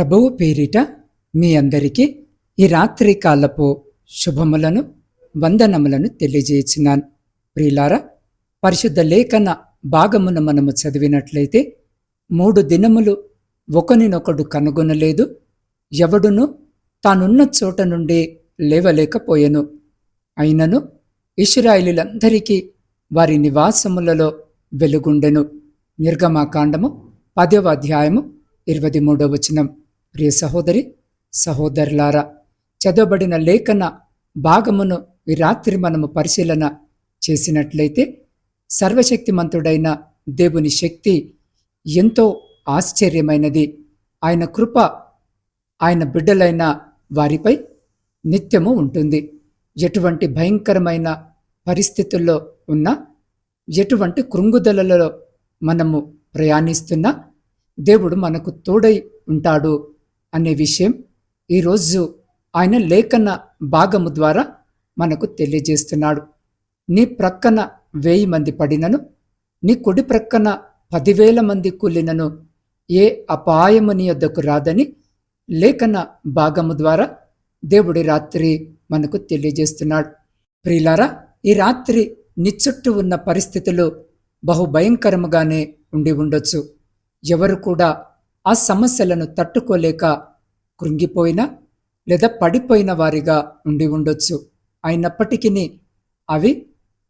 ప్రభువు పేరిట మీ అందరికీ ఈ రాత్రి కాలపు శుభములను వందనములను తెలియజేసినాను. ప్రియులారా పరిశుద్ధ లేఖన భాగమున మనము చదివినట్లయితే మూడు దినములు ఒకనినొకడు కనుగొనలేదు. ఎవడును తానున్న చోట నుండి లేవలేకపోయెను. అయినను ఇష్రాయిలులందరికీ వారి నివాసములలో వెలుగుండెను. నిర్గమాకాండము పదవ అధ్యాయము ఇరవై మూడవ వచనం. ప్రియ సహోదరి సహోదరులారా చదవబడిన లేఖన భాగమును ఈ రాత్రి మనము పరిశీలన చేసినట్లయితే సర్వశక్తిమంతుడైన దేవుని శక్తి ఎంతో ఆశ్చర్యమైనది. ఆయన కృప ఆయన బిడ్డలైన వారిపై నిత్యము ఉంటుంది. ఎటువంటి భయంకరమైన పరిస్థితుల్లో ఉన్నా ఎటువంటి కృంగుదలలో మనము ప్రయాణిస్తున్నా దేవుడు మనకు తోడై ఉంటాడు. అనే విషయం ఈరోజు ఆయన లేఖన భాగము ద్వారా మనకు తెలియజేస్తున్నాడు. నీ ప్రక్కన వెయ్యి మంది పడినను నీ కుడి ప్రక్కన పదివేల మంది కూలినను ఏ అపాయము నీ వద్దకు రాదని లేఖన భాగము ద్వారా దేవుడి రాత్రి మనకు తెలియజేస్తున్నాడు. ప్రియులారా ఈ రాత్రి నీ చుట్టూ ఉన్న పరిస్థితులు బహు భయంకరముగానే ఉండి ఉండొచ్చు. ఎవరు కూడా ఆ సమస్యలను తట్టుకోలేక కృంగిపోయిన లేదా పడిపోయిన వారిగా ఉండి ఉండొచ్చు. అయినప్పటికీ అవి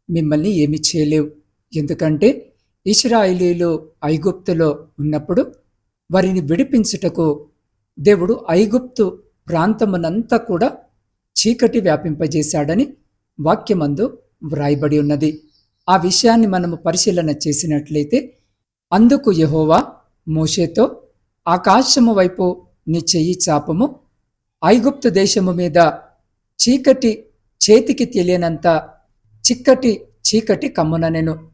మిమ్మల్ని ఏమి చేయలేవు. ఎందుకంటే ఇస్రాయిలీలు ఐగుప్తులో ఉన్నప్పుడు వారిని విడిపించుటకు దేవుడు ఐగుప్తు ప్రాంతమునంతా కూడా చీకటి వ్యాపింపజేశాడని వాక్యమందు వ్రాయబడి ఉన్నది. ఆ విషయాన్ని మనము పరిశీలన చేసినట్లయితే అందుకు యహోవా మోషేతో ఆకాశము వైపు నీ చెయ్యి చాపము ఐగుప్తు దేశము మీద చీకటి చేతికి తెలియనంత చిక్కటి చీకటి కమ్ముననెను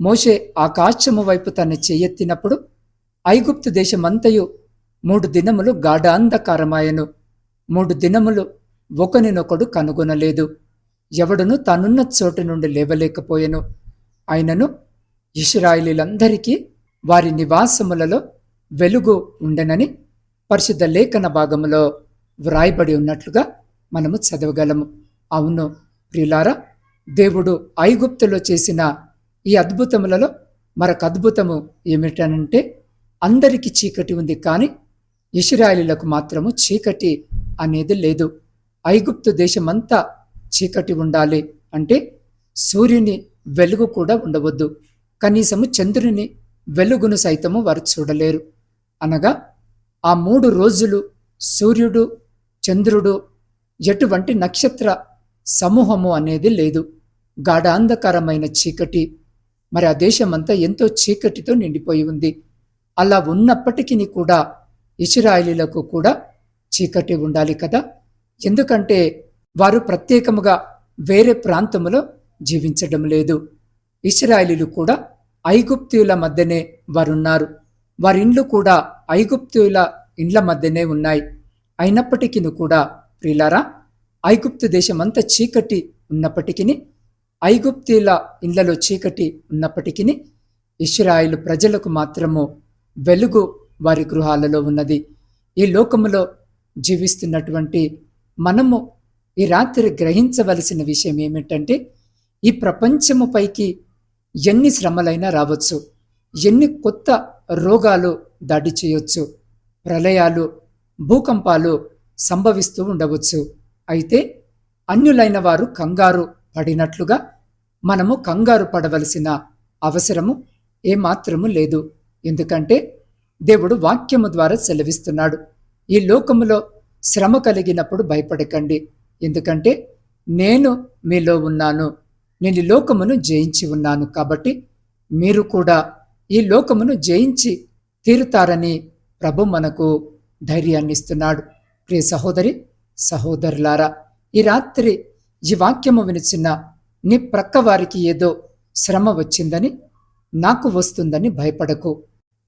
మోషే ఆకాశము వైపు తన చెయ్యెత్తినప్పుడు ఐగుప్తు దేశమంతయు మూడు దినములు గాఢాంధకారమాయను మూడు దినములు ఒకనినొకడు కనుగొనలేదు. ఎవడును తనున్న చోటు నుండి లేవలేకపోయెను. ఆయనను ఇస్రాయిలీలందరికీ వారి నివాసములలో వెలుగు ఉండనని పరిశుద్ధ లేఖన భాగంలో వ్రాయబడి ఉన్నట్లుగా మనము చదవగలము. అవును ప్రియులారా దేవుడు ఐగుప్తులో చేసిన ఈ అద్భుతములలో మరొక అద్భుతము ఏమిటనంటే అందరికీ చీకటి ఉంది కానీ ఇస్రాయలీలకు మాత్రము చీకటి అనేది లేదు. ఐగుప్తు దేశమంతా చీకటి ఉండాలి అంటే సూర్యుని వెలుగు కూడా ఉండవద్దు. కనీసము చంద్రుని వెలుగును సైతము వారు చూడలేరు. అనగా ఆ మూడు రోజులు సూర్యుడు చంద్రుడు ఎటువంటి నక్షత్ర సమూహము అనేది లేదు. గాఢాంధకరమైన చీకటి. మరి ఆ దేశమంతా ఎంతో చీకటితో నిండిపోయి ఉంది. అలా ఉన్నప్పటికీ కూడా ఇస్రాయిలీలకు కూడా చీకటి ఉండాలి కదా. ఎందుకంటే వారు ప్రత్యేకముగా వేరే ప్రాంతములో జీవించడం లేదు. ఇస్రాయిలీలు కూడా ఐగుప్తుల మధ్యనే వారున్నారు. వారి ఇండ్లు కూడా ఐగుప్తుల ఇండ్ల మధ్యనే ఉన్నాయి. అయినప్పటికీ కూడా ప్రిలారా ఐగుప్తు దేశమంతా చీకటి ఉన్నప్పటికీ ఐగుప్తీల ఇండ్లలో చీకటి ఉన్నప్పటికీ ఇస్రాయిల్ ప్రజలకు మాత్రము వెలుగు వారి గృహాలలో ఉన్నది. ఈ లోకములో జీవిస్తున్నటువంటి మనము ఈ రాత్రి గ్రహించవలసిన విషయం ఏమిటంటే ఈ ప్రపంచము పైకి ఎన్ని శ్రమలైనా రావచ్చు. ఎన్ని కొత్త రోగాలు దాడి చేయొచ్చు? ప్రళయాలు భూకంపాలు సంభవిస్తూ ఉండవచ్చు. అయితే అన్యులైన వారు కంగారు పడినట్లుగా మనము కంగారు పడవలసిన అవసరము ఏమాత్రము లేదు. ఎందుకంటే దేవుడు వాక్యము ద్వారా సెలవిస్తున్నాడు. ఈ లోకములో శ్రమ కలిగినప్పుడు భయపడకండి. ఎందుకంటే నేను మీలో ఉన్నాను. నేను లోకమును జయించి ఉన్నాను. కాబట్టి మీరు కూడా ఈ లోకమును జయించి తీరుతారని ప్రభు మనకు ధైర్యాన్నిస్తున్నాడు. ప్రియ సహోదరి సహోదరులారా ఈ రాత్రి ఈ వాక్యము వినిచిన నీ ప్రక్క వారికి ఏదో శ్రమ వచ్చిందని నాకు వస్తుందని భయపడకు.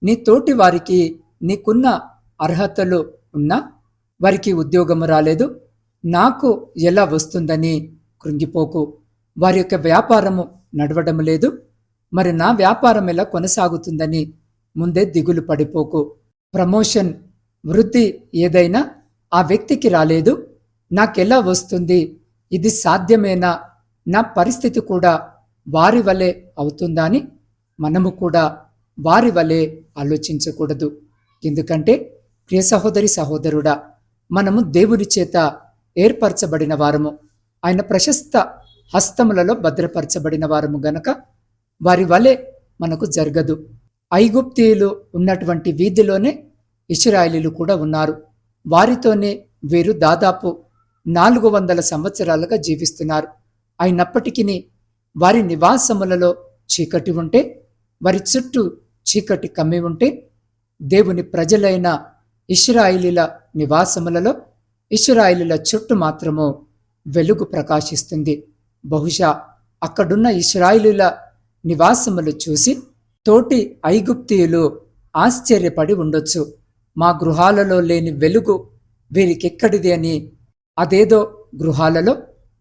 నీ తోటి వారికి నీకున్న అర్హతలు ఉన్నా వారికి ఉద్యోగము రాలేదు నాకు ఎలా వస్తుందని కృంగిపోకు. వారి యొక్క వ్యాపారము నడవడం లేదు మరి నా వ్యాపారం ఎలా కొనసాగుతుందని ముందే దిగులు పడిపోకు. ప్రమోషన్ వృద్ధి ఏదైనా ఆ వ్యక్తికి రాలేదు. నాకెలా వస్తుంది? ఇది సాధ్యమేనా? నా పరిస్థితి కూడా వారి వలె అవుతుందా అని మనము కూడా వారి వలె ఆలోచించకూడదు. ఎందుకంటే ప్రియ సహోదరి సహోదరుడా మనము దేవుని చేత ఏర్పరచబడిన వారము. ఆయన ప్రశస్త హస్తములలో భద్రపరచబడిన వారము గనక వారి వలె మనకు జరగదు. ఐగుప్తీయులు ఉన్నటువంటి వీధిలోనే ఇస్రాయిలీలు కూడా ఉన్నారు. వారితోనే వీరు దాదాపు నాలుగు వందల సంవత్సరాలుగా జీవిస్తున్నారు. అయినప్పటికీ వారి నివాసములలో చీకటి ఉంటే వారి చుట్టూ చీకటి కమ్మి ఉంటే దేవుని ప్రజలైన ఇస్రాయిలీల నివాసములలో ఇస్రాయిలీల చుట్టూ మాత్రము వెలుగు ప్రకాశిస్తుంది. బహుశా అక్కడున్న ఇస్రాయిలీల నివాసములు చూసి తోటి ఐగుప్తియులు ఆశ్చర్యపడి ఉండొచ్చు. మా గృహాలలో లేని వెలుగు వీరికెక్కడిది అని. అదేదో గృహాలలో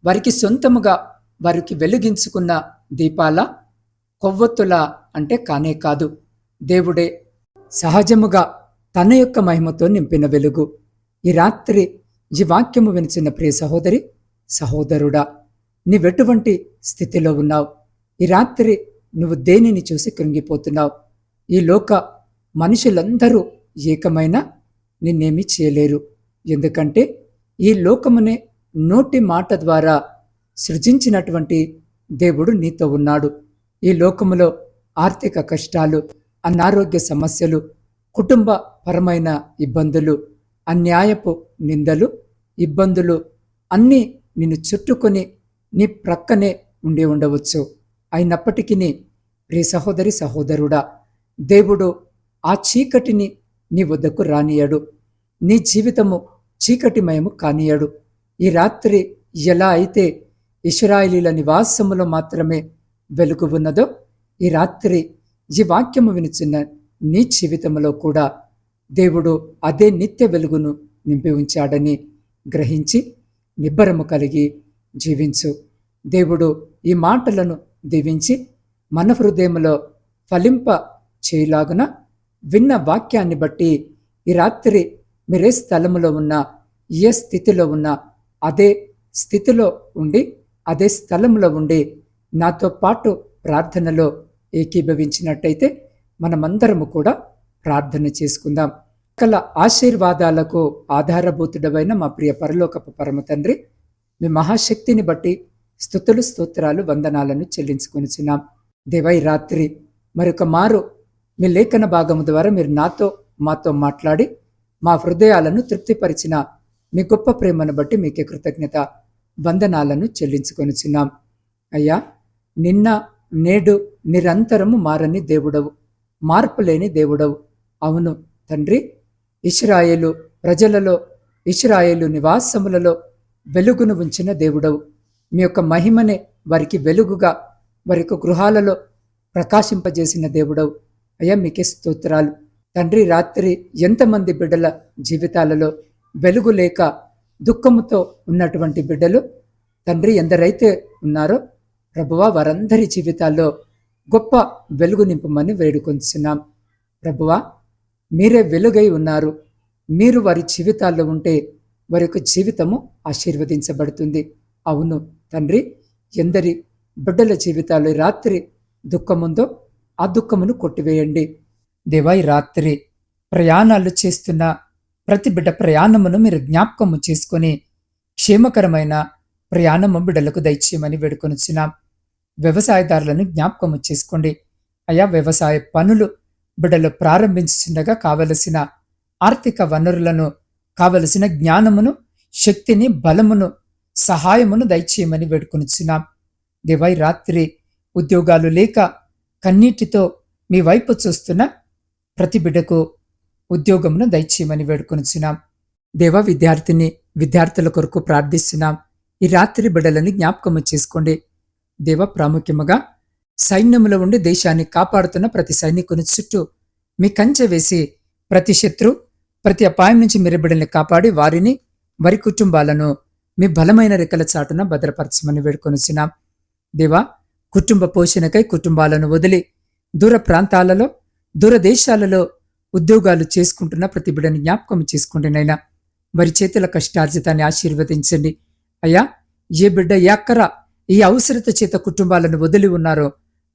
వారికి సొంతముగా వారికి వెలిగించుకున్న దీపాల కొవ్వొత్తుల అంటే కానే కాదు. దేవుడే సహజముగా తన యొక్క మహిమతో నింపిన వెలుగు. ఈ రాత్రి ఈ వాక్యము వినిచిన ప్రియ సహోదరి సహోదరుడా నీవెటువంటి స్థితిలో ఉన్నావు? ఈ రాత్రి నువ్వు దేనిని చూసి కృంగిపోతున్నావు? ఈ లోక మనుషులందరూ ఏకమైన నిన్నేమీ చేయలేరు. ఎందుకంటే ఈ లోకమునే నోటి మాట ద్వారా సృజించినటువంటి దేవుడు నీతో ఉన్నాడు. ఈ లోకములో ఆర్థిక కష్టాలు అనారోగ్య సమస్యలు కుటుంబ పరమైన ఇబ్బందులు అన్యాయపు నిందలు ఇబ్బందులు అన్నీ నిన్ను చుట్టుకొని నీ ప్రక్కనే ఉండి ఉండవచ్చు. అయినప్పటికీ ప్రియ సహోదరి సహోదరుడా దేవుడు ఆ చీకటిని నీ వద్దకు రానియడు నీ జీవితము చీకటిమయము కానియడు ఈ రాత్రి ఎలా అయితే ఇస్రాయిలీల నివాసములో మాత్రమే వెలుగు ఉన్నదో ఈ రాత్రి ఈ వాక్యము వినిచిన నీ జీవితంలో కూడా దేవుడు అదే నిత్య వెలుగును నింపి ఉంచాడని గ్రహించి నిబ్బరము కలిగి జీవించు. దేవుడు ఈ మాటలను దీవించి మన హృదయంలో ఫలింప చేయలాగున విన్న వాక్యాన్ని బట్టి ఈ రాత్రి మీరే స్థలములో ఉన్న ఏ స్థితిలో ఉన్న అదే స్థితిలో ఉండి అదే స్థలంలో ఉండి నాతో పాటు ప్రార్థనలో ఏకీభవించినట్టయితే మనమందరము కూడా ప్రార్థన చేసుకుందాం. కల ఆశీర్వాదాలకు ఆధారభూతుడమైన మా ప్రియ పరలోకపు పరమ తండ్రి మీ మహాశక్తిని బట్టి స్థుతులు స్తోత్రాలు వందనాలను చెల్లించుకొనిచున్నాం. దేవై రాత్రి మరొక మారు మీ లేఖన భాగము ద్వారా మీరు నాతో మాతో మాట్లాడి మా హృదయాలను తృప్తిపరిచిన మీ గొప్ప ప్రేమను బట్టి మీకే కృతజ్ఞత వందనాలను చెల్లించుకొనిచున్నాం. అయ్యా నిన్న నేడు నిరంతరము మారని దేవుడవు మార్పు లేని దేవుడవు. అవును తండ్రి ఇస్రాయేలు ప్రజలలో ఇస్రాయేలు నివాసములలో వెలుగును ఉంచిన దేవుడవు. మీ యొక్క మహిమనే వారికి వెలుగుగా వారి యొక్క గృహాలలో ప్రకాశింపజేసిన దేవుడవు. అయ్యా మీకే స్తోత్రాలు. తండ్రి రాత్రి ఎంతమంది బిడ్డల జీవితాలలో వెలుగు లేక దుఃఖముతో ఉన్నటువంటి బిడ్డలు తండ్రి ఎందరైతే ఉన్నారో ప్రభువా వారందరి జీవితాల్లో గొప్ప వెలుగు నింపమని వేడుకొంచున్నాం ప్రభువా మీరే వెలుగై ఉన్నారు. మీరు వారి జీవితాల్లో ఉంటే వారి యొక్క జీవితము ఆశీర్వదించబడుతుంది. అవును తండ్రి ఎందరి బిడ్డల జీవితాలు రాత్రి దుఃఖముందో ఆ దుఃఖమును కొట్టివేయండి. దేవా ఈ రాత్రి ప్రయాణాలు చేస్తున్న ప్రతి బిడ్డ ప్రయాణమును మీరు జ్ఞాపకము చేసుకొని క్షేమకరమైన ప్రయాణము బిడ్డలకు దయచేయమని వేడుకొనిచ్చినాం వ్యవసాయదారులను జ్ఞాపకము చేసుకోండి. అయా వ్యవసాయ పనులు బిడ్డలు ప్రారంభించుండగా కావలసిన ఆర్థిక వనరులను కావలసిన జ్ఞానమును శక్తిని బలమును సహాయమును దయచేయమని వేడుకొనిచున్నాం. దేవై రాత్రి ఉద్యోగాలు లేక కన్నీటితో మీ వైపు చూస్తున్న ప్రతి బిడ్డకు ఉద్యోగమును దయచేయమని వేడుకొనిచున్నాం. దేవ విద్యార్థిని విద్యార్థుల కొరకు ప్రార్థిస్తున్నాం. ఈ రాత్రి బిడ్డలని జ్ఞాపకము చేసుకోండి. దేవ ప్రాముఖ్యముగా సైన్యములో ఉండి దేశాన్ని కాపాడుతున్న ప్రతి సైనికుని చుట్టూ మీ కంచె వేసి ప్రతి శత్రు ప్రతి అపాయం నుంచి మీరు బిడ్డల్ని కాపాడి వారిని వారి కుటుంబాలను మీ బలమైన రెక్కల చాటున భద్రపరచమని వేడుకొనిచ్చినాం దేవా కుటుంబ పోషణకై కుటుంబాలను వదిలి దూర ప్రాంతాలలో దూర దేశాలలో ఉద్యోగాలు చేసుకుంటున్న ప్రతి బిడ్డని జ్ఞాపకం చేసుకోండి నైనా వారి చేతుల కష్టార్జితాన్ని ఆశీర్వదించండి. అయ్యా ఏ బిడ్డ ఎక్కరా ఈ అవసరత చేత కుటుంబాలను వదిలి ఉన్నారో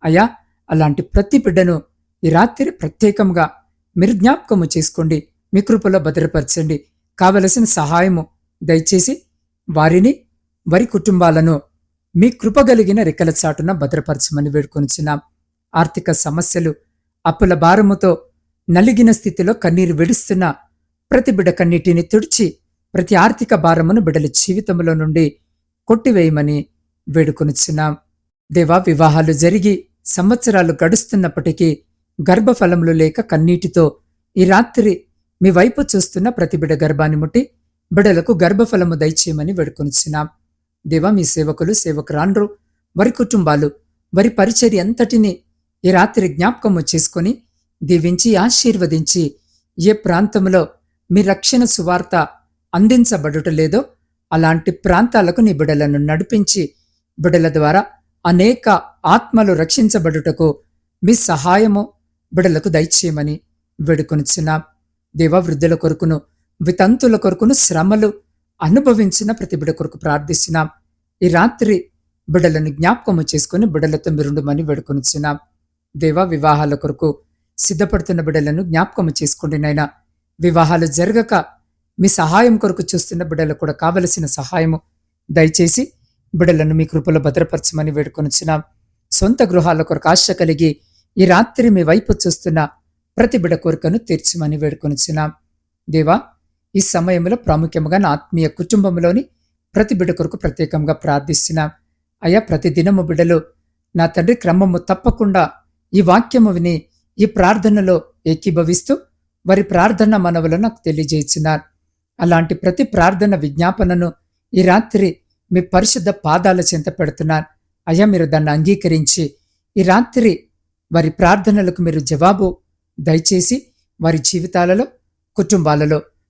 అయ్యా అలాంటి ప్రతి బిడ్డను ఈ రాత్రి ప్రత్యేకంగా మీరు జ్ఞాపకము చేసుకోండి. మీ కృపలో భద్రపరచండి. కావలసిన సహాయము దయచేసి వారిని వారి కుటుంబాలను మీ కృపగలిగిన రెక్కల చాటున భద్రపరచమని వేడుకొనిచున్నాం. ఆర్థిక సమస్యలు అప్పుల భారముతో నలిగిన స్థితిలో కన్నీరు విడుస్తున్న ప్రతి బిడ కన్నీటిని తుడిచి ప్రతి ఆర్థిక భారమును బిడల జీవితంలో నుండి కొట్టివేయమని వేడుకొనిచున్నాం. దేవా వివాహాలు జరిగి సంవత్సరాలు గడుస్తున్నప్పటికీ గర్భఫలములు లేక కన్నీటితో ఈ రాత్రి మీ వైపు చూస్తున్న ప్రతి బిడ్డ గర్భాన్ని ముట్టి బిడలకు గర్భఫలము దయచేయమని వేడుకొనిచున్నాం. దేవా మీ సేవకులు సేవకురాండ్రు వారి కుటుంబాలు వారి పరిచర్య అంతటిని ఈ రాత్రి జ్ఞాపకము చేసుకుని దీవించి ఆశీర్వదించి ఏ ప్రాంతంలో మీ రక్షణ సువార్త అందించబడుట లేదో అలాంటి ప్రాంతాలకు నీ బిడలను నడిపించి బిడల ద్వారా అనేక ఆత్మలు రక్షించబడుటకు మీ సహాయము బిడలకు దయచేయమని వేడుకొనిచున్నాం. దేవ వృద్ధుల కొరకును వితంతుల కొరకును శ్రమలు అనుభవించిన ప్రతి బిడ కొరకు ప్రార్థిస్తున్నాం. ఈ రాత్రి బిడలను జ్ఞాపకము చేసుకుని బిడలతో మిరుండుమని వేడుకొనిచున్నాం. దేవ వివాహాల కొరకు సిద్ధపడుతున్న బిడలను జ్ఞాపకము చేసుకోండి నైనా వివాహాలు జరగక మీ సహాయం కొరకు చూస్తున్న బిడ్డలకు కూడా కావలసిన సహాయము దయచేసి బిడలను మీ కృపలో భద్రపరచమని వేడుకొనిచున్నాం. సొంత గృహాల కొరకు ఆశ కలిగి ఈ రాత్రి మీ వైపు చూస్తున్న ప్రతి బిడ కోరికను తీర్చమని వేడుకొనిచున్నాం. దేవా ఈ సమయంలో ప్రాముఖ్యంగా నా ఆత్మీయ కుటుంబంలోని ప్రతి బిడ్డ కొరకు ప్రత్యేకంగా ప్రార్థిస్తున్నా. అయ్యా ప్రతి దినము బిడ్డలు నా తండ్రి క్రమము తప్పకుండా ఈ వాక్యము విని ఈ ప్రార్థనలో ఏకీభవిస్తూ వారి ప్రార్థన మనవులను నాకు తెలియజేస్తున్నారు అలాంటి ప్రతి ప్రార్థన విజ్ఞాపనను ఈ రాత్రి మీ పరిశుద్ధ పాదాల చెంత పెడుతున్నారు. అయ్యా మీరు దాన్ని అంగీకరించి ఈ రాత్రి వారి ప్రార్థనలకు మీరు జవాబు దయచేసి వారి జీవితాలలో కుటుంబాలలో